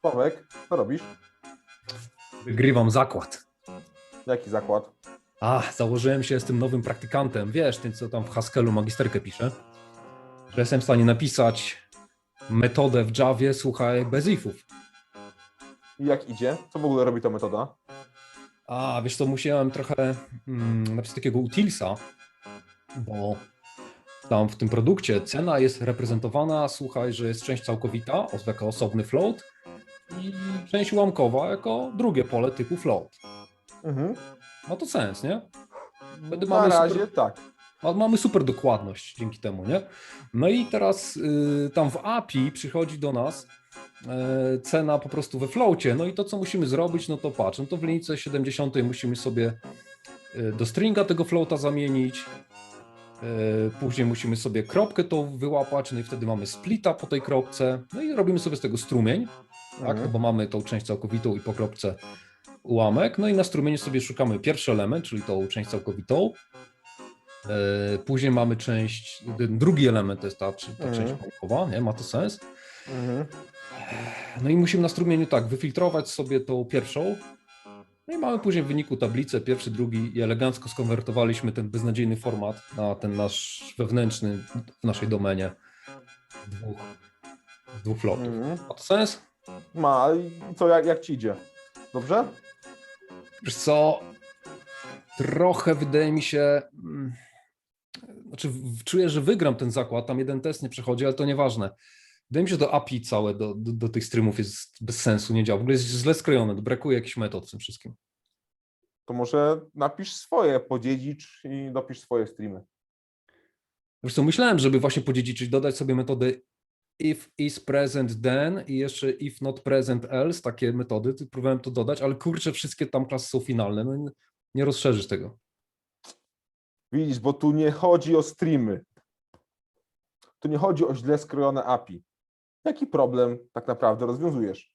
Sławek, co robisz? Wygrywam zakład. Jaki zakład? A, założyłem się z tym nowym praktykantem. Wiesz, ten co tam w Haskellu magisterkę pisze. Że jestem w stanie napisać metodę w Javie, słuchaj, bez ifów. I jak idzie? Co w ogóle robi ta metoda? A, wiesz co, musiałem trochę mm, napisać takiego utilsa, bo tam w tym produkcie cena jest reprezentowana, słuchaj, że jest część całkowita, jako osobny float i część ułamkowa jako drugie pole typu float. Mhm. Ma to sens, nie? Wtedy Na mamy razie super- tak. Ma- Mamy super dokładność dzięki temu, nie? No i teraz y, tam w API przychodzi do nas y, cena po prostu we floacie, no i to co musimy zrobić, no to patrz, no to w linijce 70 musimy sobie y, do stringa tego floata zamienić, później musimy sobie kropkę to wyłapać, no i wtedy mamy splita po tej kropce, no i robimy sobie z tego strumień, tak, Mhm. no bo mamy tą część całkowitą i po kropce ułamek, no i na strumieniu sobie szukamy pierwszy element, czyli tą część całkowitą, E, Później mamy część, ten drugi element to jest ta, ta Mhm. część naukowa, nie? Ma to sens. Mhm. No i musimy na strumieniu tak, wyfiltrować sobie tą pierwszą. No i mamy później w wyniku tablicę, pierwszy, drugi i elegancko skonwertowaliśmy ten beznadziejny format na ten nasz wewnętrzny w naszej domenie dwóch, dwóch floatów. Mhm. Ma to sens? Ma, i co, jak, jak ci idzie? Dobrze? Wiesz co, trochę wydaje mi się, mm, znaczy czuję, że wygram ten zakład, tam jeden test nie przechodzi, ale to nieważne. Wydaje mi się, że to API całe do, do, do tych streamów jest bez sensu, nie działa. W ogóle jest źle skrojone, brakuje jakichś metod w tym wszystkim. To może napisz swoje, podziedzicz i dopisz swoje streamy. Wiesz co, myślałem, żeby właśnie podziedziczyć, dodać sobie metodę if is present then i jeszcze if not present else, takie metody, próbowałem to dodać, ale kurczę, wszystkie tam klasy są finalne, no nie rozszerzysz tego. Widzisz, bo tu nie chodzi o streamy. Tu nie chodzi o źle skrojone API. Jaki problem tak naprawdę rozwiązujesz?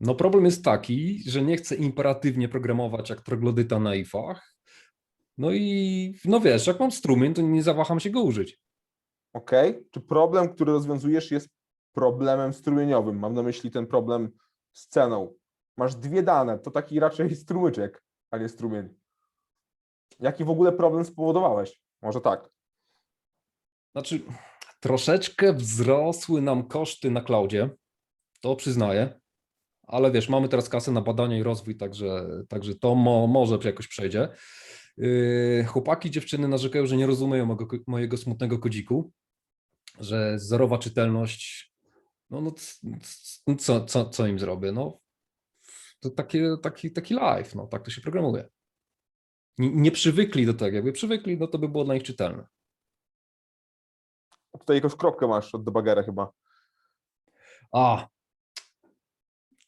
No problem jest taki, że nie chcę imperatywnie programować jak troglodyta na ifach. No i no wiesz, jak mam strumień, to nie zawaham się go użyć. Ok? Czy problem, który rozwiązujesz, jest problemem strumieniowym? Mam na myśli ten problem z ceną. Masz dwie dane, to taki raczej strumyczek, a nie strumień. Jaki w ogóle problem spowodowałeś? Może tak. Znaczy, troszeczkę wzrosły nam koszty na cloudzie, to przyznaję, ale wiesz, mamy teraz kasę na badania i rozwój, także, także to mo, może jakoś przejdzie. Yy, chłopaki, dziewczyny narzekają, że nie rozumieją mojego, mojego smutnego kodziku, że zerowa czytelność, no, no co, co, co im zrobię? No, to takie, taki, taki live, no, tak to się programuje. Nie przywykli do tego, jakby przywykli, no to by było dla nich czytelne. Tutaj jakąś kropkę masz od debugera chyba. A.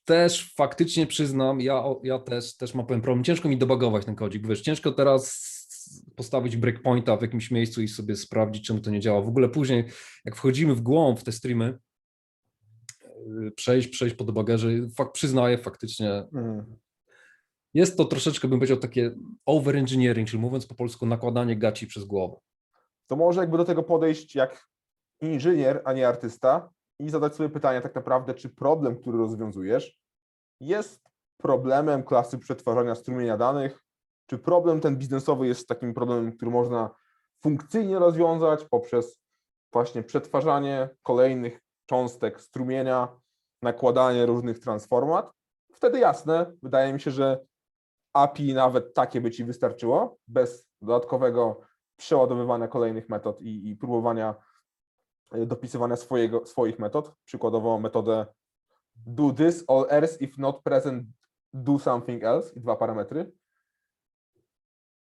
Też faktycznie przyznam, ja, ja też, też mam pewien problem. Ciężko mi debugować ten kodzik. Wiesz, ciężko teraz postawić breakpointa w jakimś miejscu i sobie sprawdzić, czemu to nie działa. W ogóle później, jak wchodzimy w głąb w te streamy, yy, przejść, przejść po debugerze, fakt, przyznaję faktycznie, Mhm. jest to troszeczkę, bym powiedział, takie overengineering, czyli mówiąc po polsku, nakładanie gaci przez głowę. To może jakby do tego podejść jak inżynier, a nie artysta i zadać sobie pytanie tak naprawdę, czy problem, który rozwiązujesz, jest problemem klasy przetwarzania strumienia danych, czy problem ten biznesowy jest takim problemem, który można funkcyjnie rozwiązać poprzez właśnie przetwarzanie kolejnych cząstek strumienia, nakładanie różnych transformat. Wtedy jasne, wydaje mi się, że API nawet takie by ci wystarczyło, bez dodatkowego przeładowywania kolejnych metod i, i próbowania dopisywania swojego, swoich metod. Przykładowo metodę do this or else if not present do something else i dwa parametry.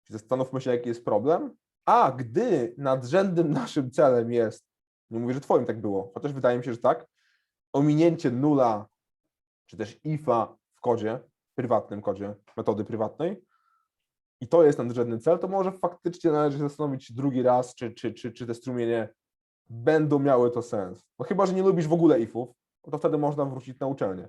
Zastanówmy się, jaki jest problem. A gdy nadrzędnym naszym celem jest, nie mówię, że twoim tak było, chociaż wydaje mi się, że tak, ominięcie nula, czy też ifa w kodzie, prywatnym kodzie metody prywatnej, i to jest nadrzędny cel, to może faktycznie należy zastanowić drugi raz, czy, czy, czy, czy te strumienie będą miały to sens. No chyba, że nie lubisz w ogóle ifów, no to wtedy można wrócić na uczelnię.